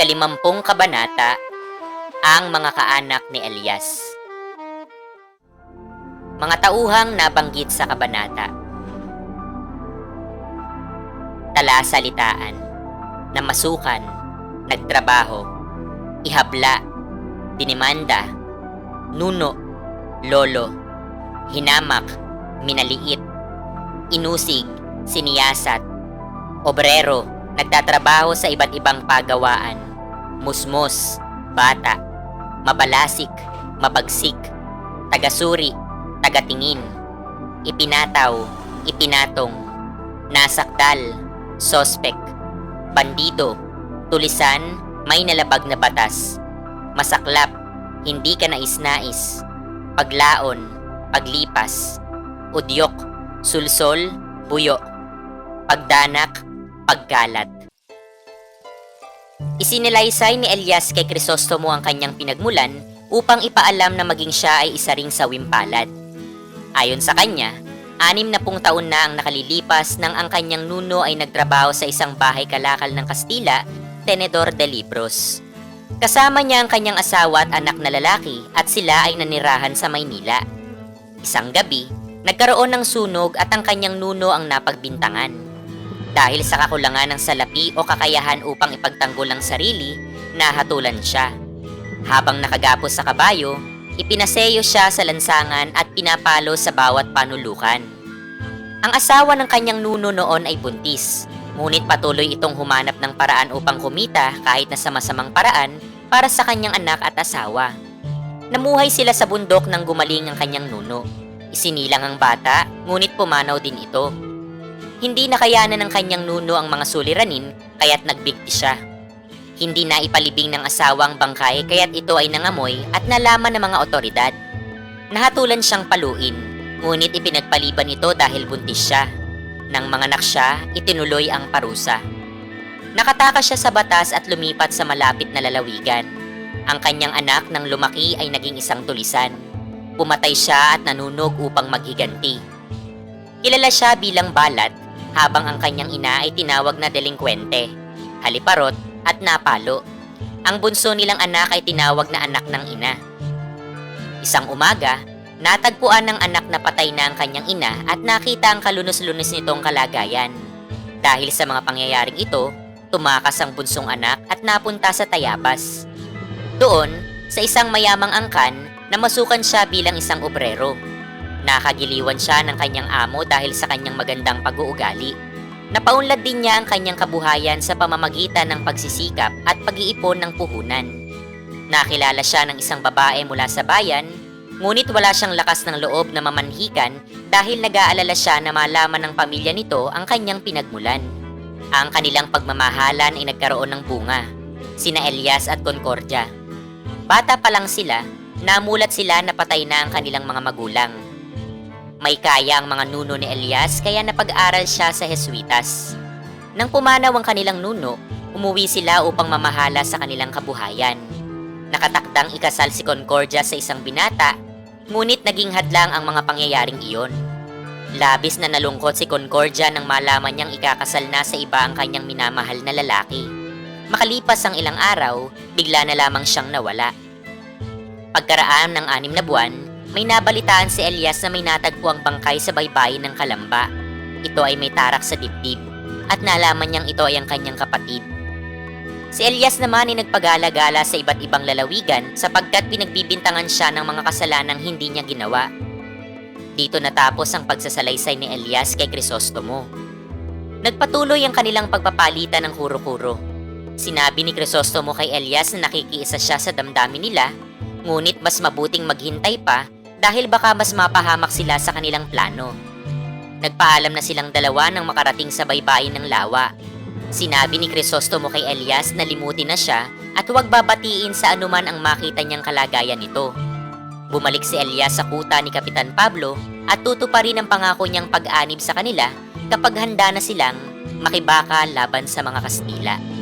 Ikalimampung kabanata, ang mga kaanak ni Elias. Mga tauhang nabanggit sa kabanata. Talasalitaan, namasukan, nagtrabaho, ihabla, dinimanda, nuno, lolo, hinamak, minaliit, inusig, siniyasat, obrero, nagtatrabaho sa iba't ibang pagawaan, musmos, bata, mabalasik, mabagsik, tagasuri, tagatingin, ipinataw, ipinatong, nasakdal, sospek, bandido, tulisan, may nalabag na batas, masaklap, hindi ka nais-nais, paglaon, paglipas, udyok, sulsol, buyo, pagdanak, pagkalat. Isinilaysay ni Elias kay Crisostomo ang kanyang pinagmulan upang ipaalam na maging siya ay isa ring sawimpalad. Ayon sa kanya, anim na pung taon na ang nakalilipas nang ang kanyang nuno ay nagtrabaho sa isang bahay kalakal ng Kastila, Tenedor de Libros. Kasama niya ang kanyang asawa at anak na lalaki at sila ay nanirahan sa Maynila. Isang gabi, nagkaroon ng sunog at ang kanyang nuno ang napagbintangan. Dahil sa kakulangan ng salapi o kakayahan upang ipagtanggol ang sarili, nahatulan siya. Habang nakagapos sa kabayo, ipinaseyo siya sa lansangan at pinapalo sa bawat panulukan. Ang asawa ng kanyang nuno noon ay buntis, ngunit patuloy itong humanap ng paraan upang kumita kahit na sa masamang paraan para sa kanyang anak at asawa. Namuhay sila sa bundok nang gumaling ang kanyang nuno. Isinilang ang bata, ngunit pumanaw din ito. Hindi nakayanan ng kanyang nuno ang mga suliranin, kaya't nagbigti siya. Hindi na ipalibing ng asawa ang bangkay kaya't ito ay nangamoy at nalaman ng mga otoridad. Nahatulan siyang paluin, ngunit ipinagpaliban ito dahil buntis siya. Nang manganak siya, itinuloy ang parusa. Nakatakas siya sa batas at lumipat sa malapit na lalawigan. Ang kanyang anak nang lumaki ay naging isang tulisan. Pumatay siya at nanunog upang maghiganti. Kilala siya bilang balat habang ang kanyang ina ay tinawag na delinkwente, haliparot at napalo. Ang bunso nilang anak ay tinawag na anak ng ina. Isang umaga, natagpuan ng anak na patay na ang kanyang ina at nakita ang kalunos-lunos nitong kalagayan. Dahil sa mga pangyayaring ito, tumakas ang bunsong anak at napunta sa Tayabas. Doon, sa isang mayamang angkan, namasukan siya bilang isang obrero. Nakagiliwan siya ng kanyang amo dahil sa kanyang magandang pag-uugali. Napaunlad din niya ang kanyang kabuhayan sa pamamagitan ng pagsisikap at pag-iipon ng puhunan. Nakilala siya ng isang babae mula sa bayan, ngunit wala siyang lakas ng loob na mamanhikan dahil nag-aalala siya na malaman ng pamilya nito ang kanyang pinagmulan. Ang kanilang pagmamahalan ay nagkaroon ng bunga, sina Elias at Concordia. Bata pa lang sila, namulat sila na patay na ang kanilang mga magulang. May kaya ang mga nuno ni Elias kaya napag-aral siya sa Jesuitas. Nang pumanaw ang kanilang nuno, umuwi sila upang mamahala sa kanilang kabuhayan. Nakatakdang ikasal si Concordia sa isang binata, ngunit naging hadlang ang mga pangyayaring iyon. Labis na nalungkot si Concordia nang malaman niyang ikakasal na sa iba ang kanyang minamahal na lalaki. Makalipas ang ilang araw, bigla na lamang siyang nawala. Pagkaraan ng anim na buwan, may nabalitaan si Elias na may natagpo ang bangkay sa baybayin ng Kalamba. Ito ay may tarak sa dibdib at nalaman niyang ito ay ang kanyang kapatid. Si Elias naman ay nagpagala-gala sa iba't ibang lalawigan sapagkat pinagbibintangan siya ng mga kasalanang hindi niya ginawa. Dito natapos ang pagsasalaysay ni Elias kay Crisostomo. Nagpatuloy ang kanilang pagpapalitan ng kuro-kuro. Sinabi ni Crisostomo kay Elias na nakikiisa siya sa damdamin nila, ngunit mas mabuting maghintay pa dahil baka mas mapahamak sila sa kanilang plano. Nagpaalam na silang dalawa nang makarating sa baybayin ng lawa. Sinabi ni Crisostomo kay Elias na limutin na siya at huwag babatiin sa anuman ang makita niyang kalagayan nito. Bumalik si Elias sa kuta ni Kapitan Pablo at tutuparin ang pangako niyang pag-anib sa kanila kapag handa na silang makibaka laban sa mga Kastila.